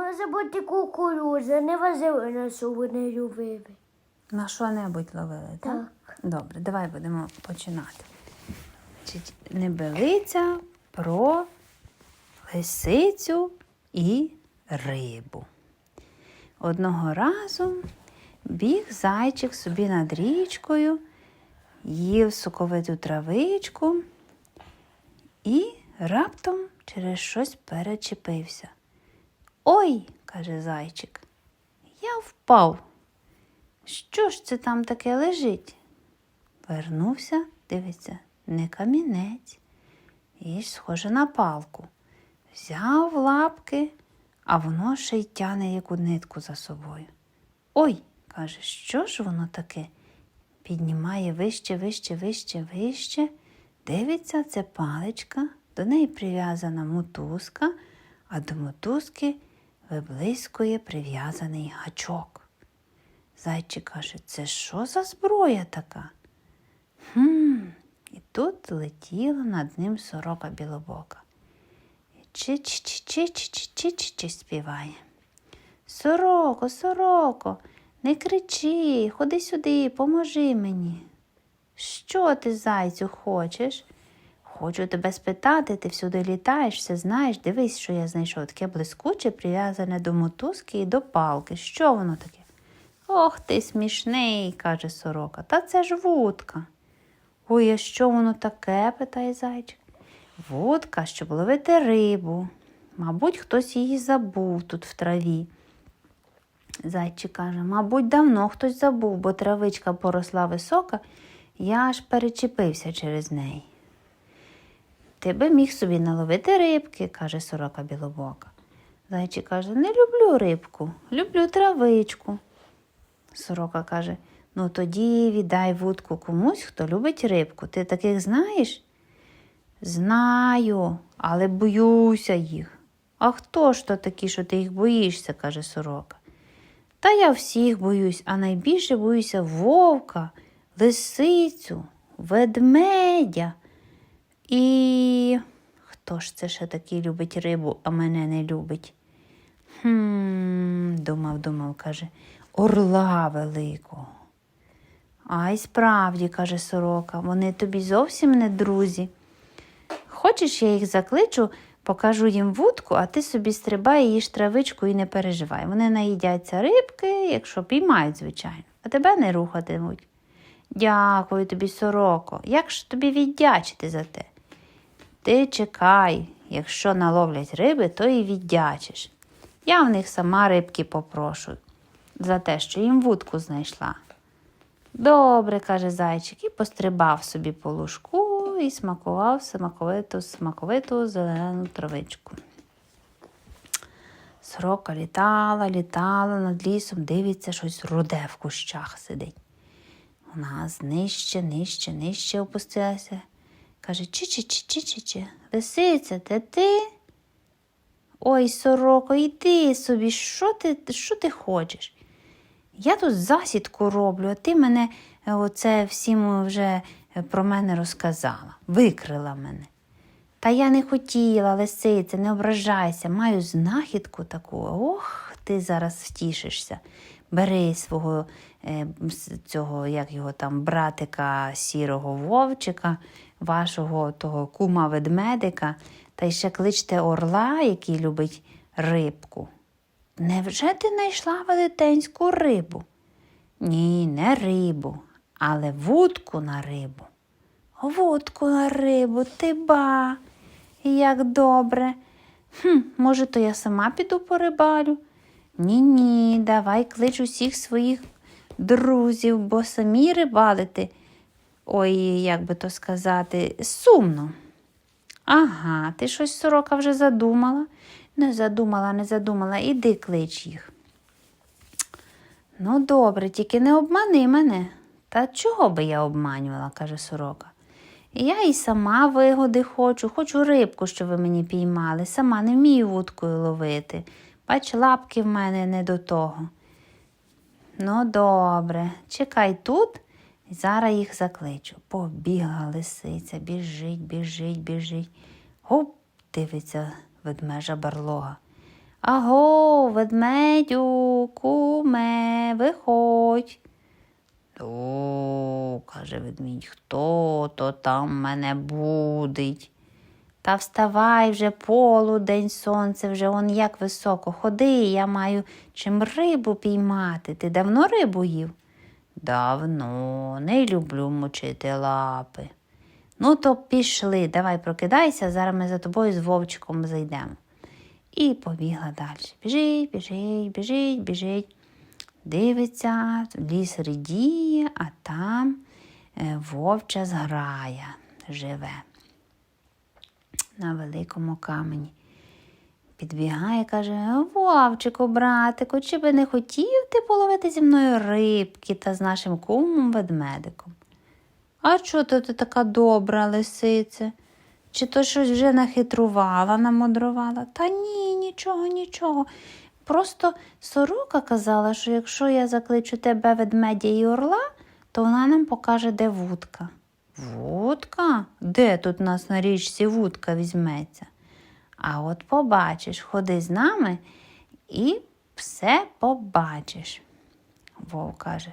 може бути кукурудза, не важливо, на що вони любили. На що-небудь ловили, так? Так. Добре, давай будемо починати. Значить, Небелиця про лисицю і рибу. Одного разу біг зайчик собі над річкою, їв соковиту травичку і раптом через щось перечепився. Ой, каже зайчик, я впав. Що ж це там таке лежить? Вернувся, дивиться, не камінець, і ж схоже на палку. Взяв лапки, а воно ще й тяне яку нитку за собою. Ой, каже, що ж воно таке? Піднімає вище, вище, вище, вище. Дивиться, це паличка, до неї прив'язана мотузка, а до мотузки виблискує прив'язаний гачок. Зайчик каже, це що за зброя така? Хм, і тут летіла над ним сорока білобока. І чи-чи-чи-чи-чи-чи-чи співає. Сороко, сороко, не кричи, ходи сюди, поможи мені. Що ти, зайцю, хочеш? Хочу тебе спитати, ти всюди літаєш, все знаєш, дивись, що я знайшов таке блискуче, прив'язане до мотузки і до палки. Що воно таке? Ох ти смішний, каже сорока. Та це ж вудка. Ой, а що воно таке? питає зайчик. Вудка, щоб ловити рибу. Мабуть, хтось її забув тут в траві. Зайчик каже, мабуть, давно хтось забув, бо травичка поросла висока, я аж перечепився через неї. Ти би міг собі наловити рибки, каже сорока білобока. Зайчик каже, не люблю рибку, люблю травичку. Сорока каже, ну тоді віддай вудку комусь, хто любить рибку. Ти таких знаєш? Знаю, але боюся їх. А хто ж то такі, що ти їх боїшся, каже сорока. Та я всіх боюсь, а найбільше боюся вовка, лисицю, ведмедя. І хто ж це ще такий любить рибу, а мене не любить? Хм, думав, думав, каже, орла великого. А й справді, каже сорока, вони тобі зовсім не друзі. Хочеш, я їх закличу, покажу їм вудку, а ти собі стрибай їж травичку і не переживай. Вони наїдяться рибки, якщо піймають, звичайно, а тебе не рухатимуть. Дякую тобі, сороко, як ж тобі віддячити за те? Ти чекай, якщо наловлять риби, то і віддячиш. Я в них сама рибки попрошу за те, що їм вудку знайшла. Добре, каже зайчик, і пострибав собі по лужку і смакував смаковиту, смаковиту зелену травичку. Сорока літала, літала над лісом, дивиться, щось руде в кущах сидить. Вона нижче, нижче, нижче опустилася. Каже, чи-чи-чи-чи-чи-чи, лисиця, це ти? Ой, сороко, йди собі, що ти, що ти хочеш? Я тут засідку роблю, а ти мене е, оце всім вже е, про мене розказала, викрила мене. Та я не хотіла, лисиця, не ображайся, маю знахідку таку. Ох, ти зараз втішишся. Бери свого е, цього, як його там, братика сірого вовчика, вашого того кума ведмедика, та й ще кличте орла, який любить рибку. Невже ти знайшла велетенську рибу? Ні, не рибу, але вудку на рибу. Вудку на рибу, ти ба. Як добре. Хм, може, то я сама піду порибалю? Ні, ні, давай клич усіх своїх друзів, бо самі рибалити. Ой, як би то сказати, сумно. Ага, ти щось сорока вже задумала? Не задумала, не задумала, іди клич їх. Ну, добре, тільки не обмани мене. Та чого би я обманювала, каже сорока. Я і сама вигоди хочу, хочу рибку, що ви мені піймали, сама не вмію вудкою ловити. Бач, лапки в мене не до того. Ну, добре, чекай тут, зараз їх закличу. Побігла лисиця, біжить, біжить, біжить. Гоп, дивиться ведмежа барлога. Аго, ведмедю, куме, виходь. О, каже ведмідь, хто то там мене будить? Та вставай вже полудень, сонце вже он як високо. Ходи, я маю чим рибу піймати. Ти давно рибу їв? Давно, не люблю мочити лапи. Ну, то пішли, давай прокидайся, зараз ми за тобою з вовчиком зайдемо. І побігла далі. Біжить, біжить, біжить, біжить. Дивиться, ліс рідіє, а там е, вовча зграя живе на великому камені. Підбігає, каже, Вовчику, братику, чи би не хотів ти половити зі мною рибки та з нашим кумом ведмедиком? А чого то ти така добра, лисице? Чи то щось вже нахитрувала, намудрувала? Та ні, нічого, нічого. Просто сорока казала, що якщо я закличу тебе ведмедя і орла, то вона нам покаже, де вудка. Вудка? Де тут у нас на річці вудка візьметься? А от побачиш, ходи з нами і все побачиш. Вовк каже.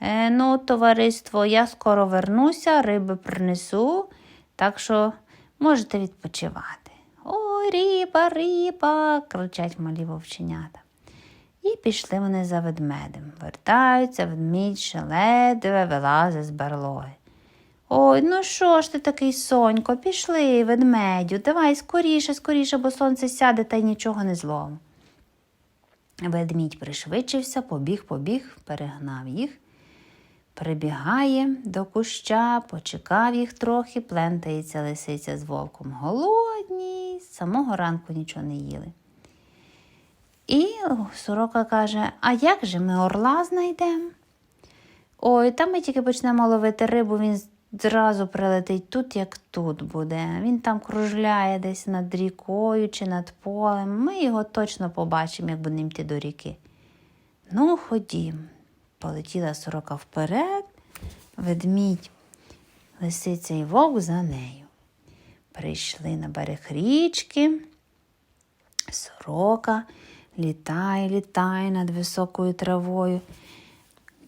Е, ну, товариство, я скоро вернуся, риби принесу, так що можете відпочивати. Ой, риба, риба, кричать малі вовченята. І пішли вони за ведмедем. Вертаються, ведмідь ще ледве вилазить з берлоги. Ой, ну що ж ти такий сонько, пішли, ведмедю, давай скоріше, скоріше, бо сонце сяде та й нічого не злому. Ведмідь пришвидшився, побіг, побіг, перегнав їх, прибігає до куща, почекав їх трохи, плентається лисиця з вовком. Голодні, з самого ранку нічого не їли. І сорока каже: А як же ми орла знайдемо? Ой, та ми тільки почнемо ловити рибу, він зразу прилетить тут, як тут буде. Він там кружляє десь над рікою чи над полем. Ми його точно побачимо, як будемо йти до ріки. Ну, ходім. Полетіла сорока вперед, ведмідь, лисиця і вовк за нею. Прийшли на берег річки. Сорока літає, літає над високою травою.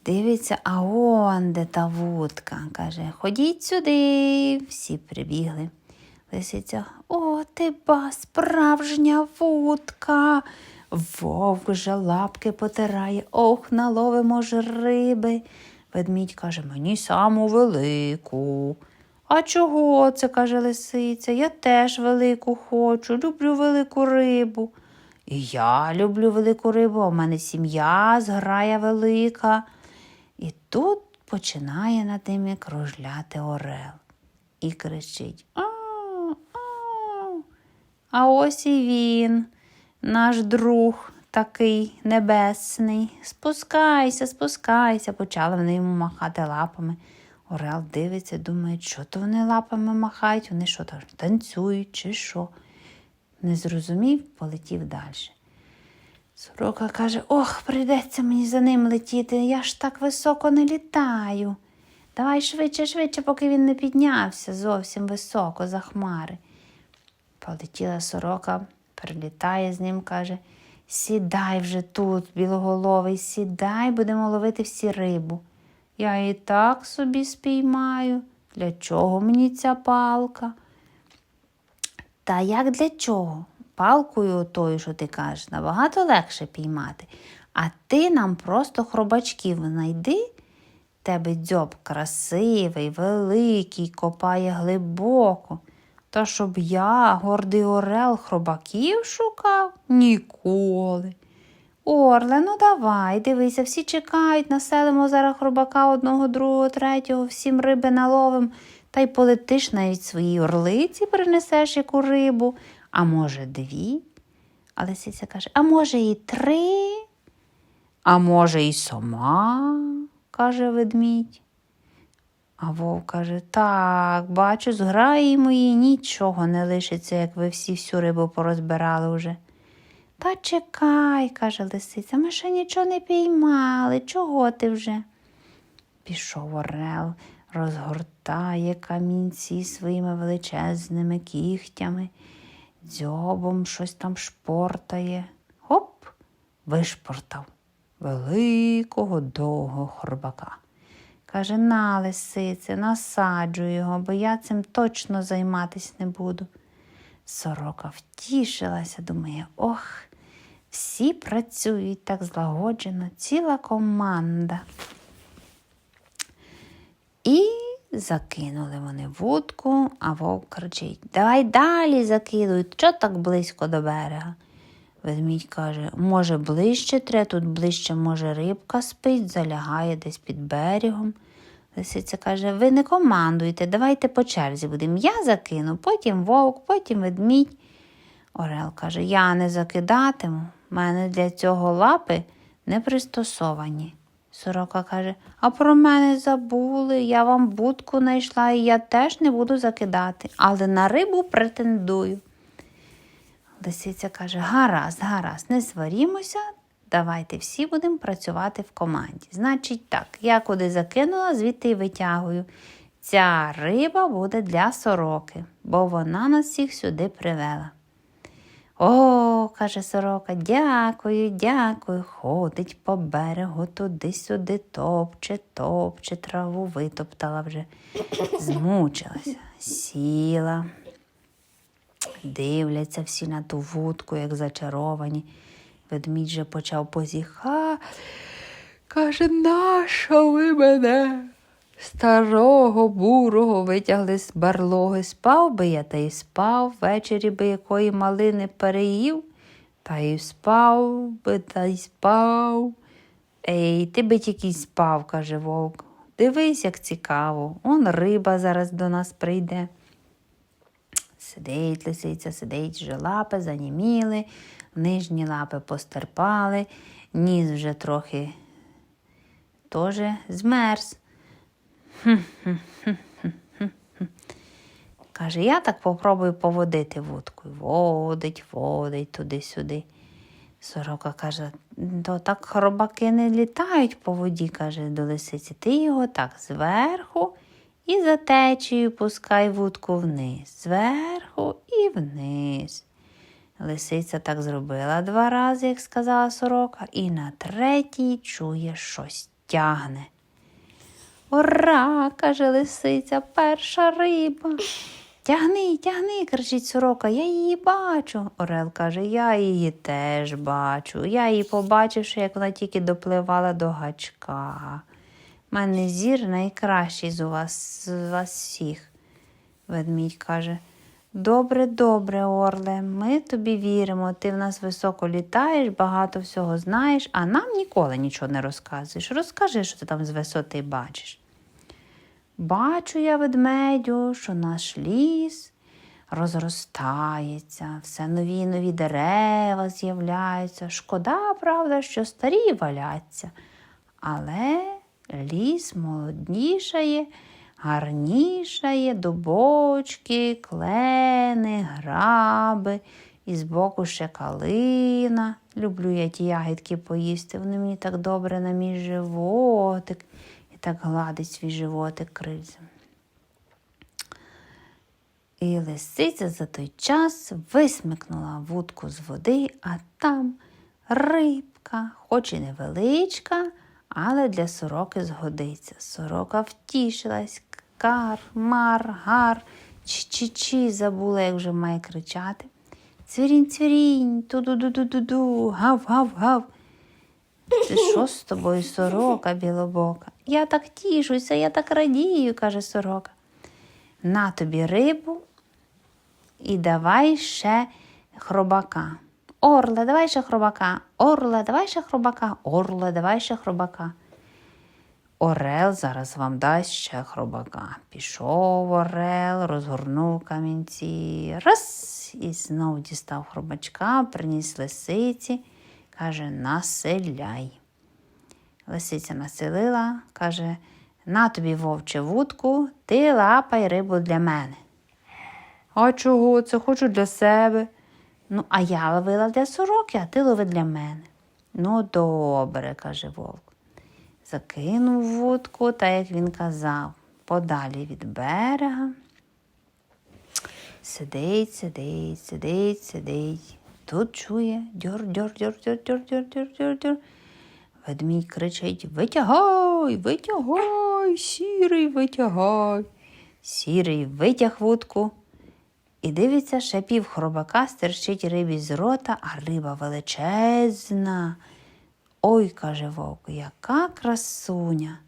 Дивиться, а он де та вудка. Каже, ходіть сюди. Всі прибігли. Лисиця, о, ти ба, справжня вудка. Вовк вже лапки потирає, ох, наловимо ж риби. Ведмідь каже, мені саму велику. А чого це? каже лисиця. Я теж велику хочу, люблю велику рибу. І я люблю велику рибу, а в мене сім'я зграя велика. І тут починає над ними кружляти орел і кричить «Ау, ау». А ось і він, наш друг такий небесний. Спускайся, спускайся, почали вони йому махати лапами. Орел дивиться, думає, що то вони лапами махають, вони що там танцюють чи що. Не зрозумів, полетів далі. Сорока каже, ох, прийдеться мені за ним летіти, я ж так високо не літаю. Давай швидше, швидше, поки він не піднявся зовсім високо за хмари. Полетіла сорока, прилітає з ним, каже, сідай вже тут, білоголовий, сідай, будемо ловити всі рибу. Я і так собі спіймаю. Для чого мені ця палка? Та як для чого? Палкою тою, що ти кажеш, набагато легше піймати. А ти нам просто хробачків знайди. Тебе дзьоб красивий, великий, копає глибоко. Та щоб я, гордий орел, хробаків шукав? Ніколи. Орле, ну давай, дивися, всі чекають, населимо зараз хробака одного, другого, третього, всім риби наловим, та й полетиш навіть своїй орлиці, принесеш яку рибу, а може, дві. А лисиця каже, а може, і три, а може, і сама, каже ведмідь. А вовк каже, так, бачу, зграї мої нічого не лишиться, як ви всі всю рибу порозбирали вже. Та чекай, каже лисиця, ми ще нічого не піймали. Чого ти вже? Пішов орел, розгортає камінці своїми величезними кігтями, дзьобом щось там шпортає. Хоп, вишпортав великого довгого хробака. Каже, на, лисице, насаджу його, бо я цим точно займатись не буду. Сорока втішилася, думає, ох, всі працюють так злагоджено, ціла команда. І закинули вони вудку, а вовк кричить: Давай далі закидуй, що так близько до берега? Ведмідь каже, може, ближче тре, тут ближче, може, рибка спить, залягає десь під берегом. Лисиця каже, ви не командуйте, давайте по черзі будемо. Я закину, потім вовк, потім ведмідь. Орел каже, я не закидатиму, в мене для цього лапи не пристосовані. Сорока каже, а про мене забули, я вам будку знайшла, і я теж не буду закидати, але на рибу претендую. Лисиця каже: гаразд, гаразд, не сварімося, давайте всі будемо працювати в команді. Значить так, я куди закинула, звідти й витягую. Ця риба буде для сороки, бо вона нас всіх сюди привела. О, каже сорока, дякую, дякую. Ходить по берегу туди-сюди, топче, топче, траву витоптала вже, змучилася, сіла. Дивляться всі на ту вудку, як зачаровані. Ведмідь же почав позіха. Каже, нащо ви мене? Старого, бурого витягли з барлоги. Спав би я та й спав, ввечері би якої малини переїв, та й спав би, та й спав. Ей, ти би тільки спав, каже вовк. Дивись, як цікаво. Он риба зараз до нас прийде. Сидить лисиця, сидить, вже лапи заніміли, нижні лапи постерпали, ніс вже трохи теж змерз. Каже, я так попробую поводити вудкою. Водить, водить туди-сюди. Сорока каже, то так хробаки не літають по воді, каже до лисиці. Ти його так зверху і за течією пускай вудку вниз, зверху і вниз. Лисиця так зробила два рази, як сказала сорока, і на третій чує щось тягне. Ура! каже лисиця, перша риба. Тягни, тягни, кричить сорока, я її бачу. Орел каже, я її теж бачу. Я її побачивши, як вона тільки допливала до гачка. У мене зір найкращий з вас, з вас всіх. Ведмідь каже, добре, добре, Орле, ми тобі віримо. Ти в нас високо літаєш, багато всього знаєш, а нам ніколи нічого не розказуєш. Розкажи, що ти там з висоти бачиш. Бачу я, ведмедю, що наш ліс розростається, все нові нові дерева з'являються. Шкода, правда, що старі валяться. Але ліс молоднішає, гарнішає, дубочки, клени, граби, і збоку ще калина. Люблю я ті ягідки поїсти, вони мені так добре на мій животик так гладить свій животик крильцем. І лисиця за той час висмикнула вудку з води, а там рибка, хоч і невеличка, але для сороки згодиться. Сорока втішилась, кар, мар, гар, чи-чи-чи, забула, як вже має кричати. Цвірінь, цвірінь, ту-ду-ду-ду-ду-ду, гав-гав-гав. Це що з тобою, сорока білобока? Я так тішуся, я так радію, каже сорока. На тобі рибу і давай ще хробака. Орле, давай ще хробака. Орле, давай ще хробака. Орле, давай ще хробака. Орел зараз вам дасть ще хробака. Пішов орел, розгорнув камінці. Раз і знов дістав хробачка, приніс лисиці, каже, населяй. Лисиця населила, каже, на тобі вовче вудку, ти лапай рибу для мене. А чого це? Хочу для себе. Ну, а я ловила для сороки, а ти лови для мене. Ну, добре, каже вовк. Закинув вудку, та як він казав, подалі від берега. Сидить, сидить, сидить, сидить. тут чує дьор, дьор, дьор, дьор, дьор, дьор, дьор, дьор, дьор. Ведмідь кричить Витягай, витягай, сірий, витягай. Сірий витяг вудку. І дивиться, ще пів хробака стерчить рибі з рота, а риба величезна. Ой, каже вовк, яка красуня.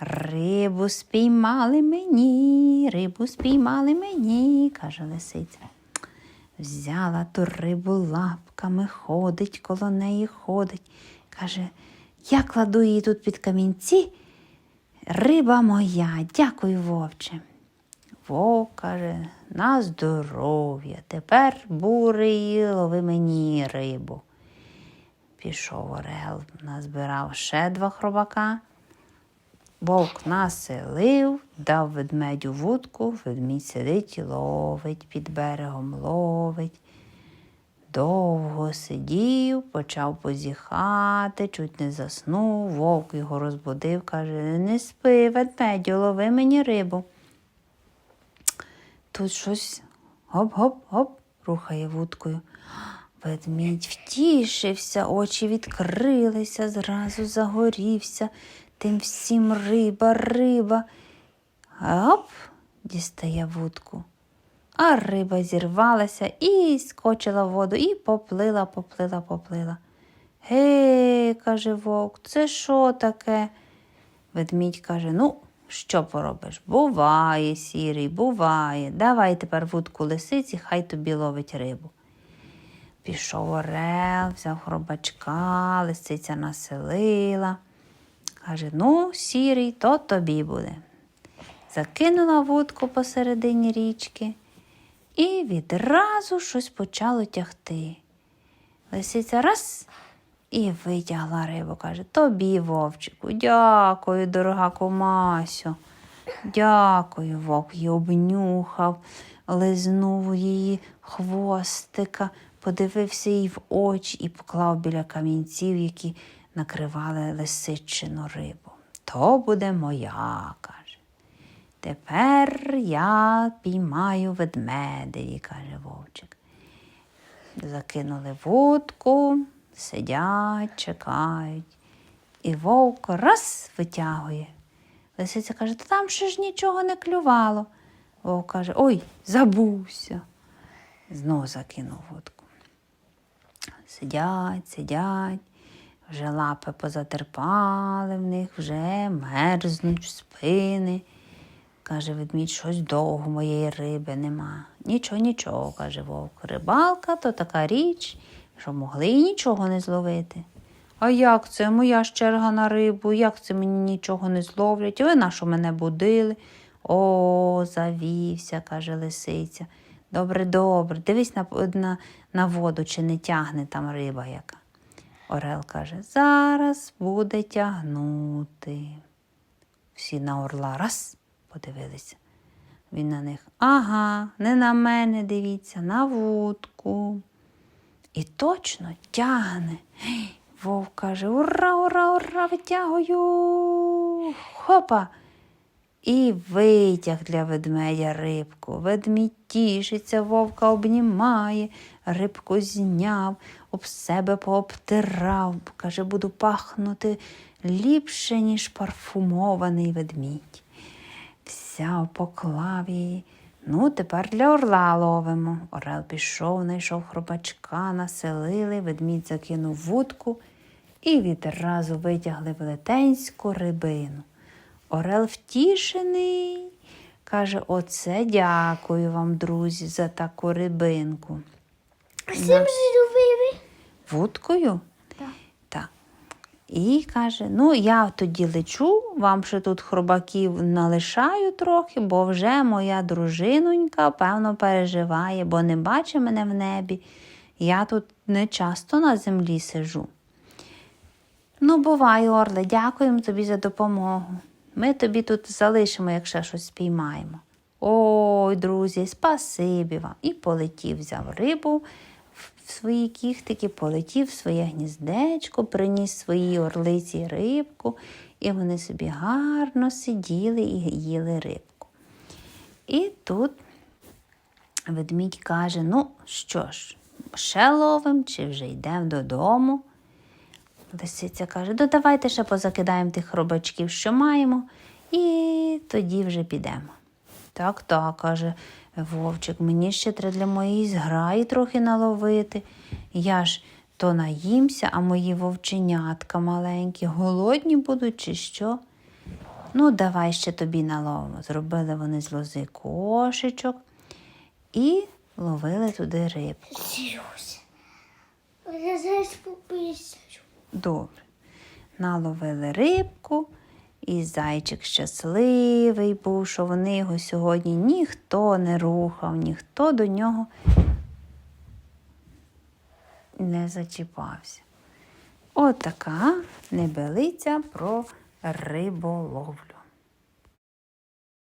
Рибу спіймали мені, рибу спіймали мені, каже лисиця. Взяла ту рибу лапками, ходить, коло неї ходить. Каже, я кладу її тут під камінці. Риба моя, дякую, вовче. Вовк каже, на здоров'я. Тепер бурий, лови мені рибу. Пішов Орел, назбирав ще два хробака. Вовк населив, дав ведмедю вудку, ведмідь сидить і ловить, під берегом ловить. Довго сидів, почав позіхати, чуть не заснув, вовк його розбудив, каже, не спи, ведмедю, лови мені рибу. Тут щось гоп-гоп-гоп рухає вудкою. Ведмідь втішився, очі відкрилися, зразу загорівся. Тим всім риба, риба. Гоп, дістає вудку. А риба зірвалася і скочила в воду, і поплила, поплила, поплила. Гей, каже вовк, це що таке? Ведмідь каже, ну, що поробиш? Буває, сірий, буває. Давай тепер вудку лисиці, хай тобі ловить рибу. Пішов орел, взяв хробачка, лисиця населила. Каже, ну, сірий, то тобі буде. Закинула вудку посередині річки і відразу щось почало тягти. Лисиця раз і витягла рибу, каже, тобі, вовчику, дякую, дорога комасю. Дякую, вовк її обнюхав, лизнув її хвостика, подивився їй в очі і поклав біля камінців, які накривали лисичину рибу. То буде моя. Тепер я піймаю ведмедеві, каже вовчик. Закинули вудку, сидять, чекають. І вовк раз витягує. Лисиця каже, та там ще ж нічого не клювало. Вовк каже, ой, забувся. Знов закинув вудку. Сидять, сидять, вже лапи позатерпали в них, вже мерзнуть в спини. Каже ведмідь, щось довго моєї риби нема. Нічого, нічого, каже вовк. Рибалка то така річ, що могли й нічого не зловити. А як це? Моя ж черга на рибу, як це мені нічого не зловлять? Ви на що мене будили? О, завівся, каже лисиця. Добре, добре, дивись на, на, на воду, чи не тягне там риба яка. Орел каже, зараз буде тягнути. Всі на орла раз подивилися. Він на них. Ага, не на мене дивіться, на вудку. І точно тягне. Вовк каже: Ура, ура, ура, витягую. Хопа. І витяг для ведмедя рибку. Ведмідь тішиться, вовка обнімає, рибку зняв, об себе пообтирав. Каже, буду пахнути ліпше, ніж парфумований ведмідь. Взяв, поклав її. Ну, тепер для орла ловимо. Орел пішов, знайшов хробачка, населили, ведмідь закинув вудку і відразу витягли велетенську рибину. Орел втішений, каже: Оце дякую вам, друзі, за таку рибинку. А чим ж любили? Вудкою? І каже: ну, я тоді лечу, вам ще тут хробаків налишаю трохи, бо вже моя дружинонька, певно, переживає, бо не бачить мене в небі. Я тут не часто на землі сижу. Ну, бувай, Орле, дякуємо тобі за допомогу. Ми тобі тут залишимо, якщо щось спіймаємо. Ой, друзі, спасибі вам. І полетів, взяв рибу в свої кіхтики, полетів в своє гніздечко, приніс своїй орлиці рибку, і вони собі гарно сиділи і їли рибку. І тут ведмідь каже: ну що ж, ще ловимо, чи вже йдемо додому. Лисиця каже, ну давайте ще позакидаємо тих робачків, що маємо, і тоді вже підемо. Так, так, каже Вовчик, мені ще треба для моєї зграї трохи наловити. Я ж то наїмся, а мої вовченятка маленькі, голодні будуть чи що? Ну, давай ще тобі наловимо. Зробили вони з лози кошечок і ловили туди рибку. Я зараз пописаю. Добре. Наловили рибку, і зайчик щасливий був, що вони його сьогодні ніхто не рухав, ніхто до нього не зачіпався. От небелиця про риболовлю.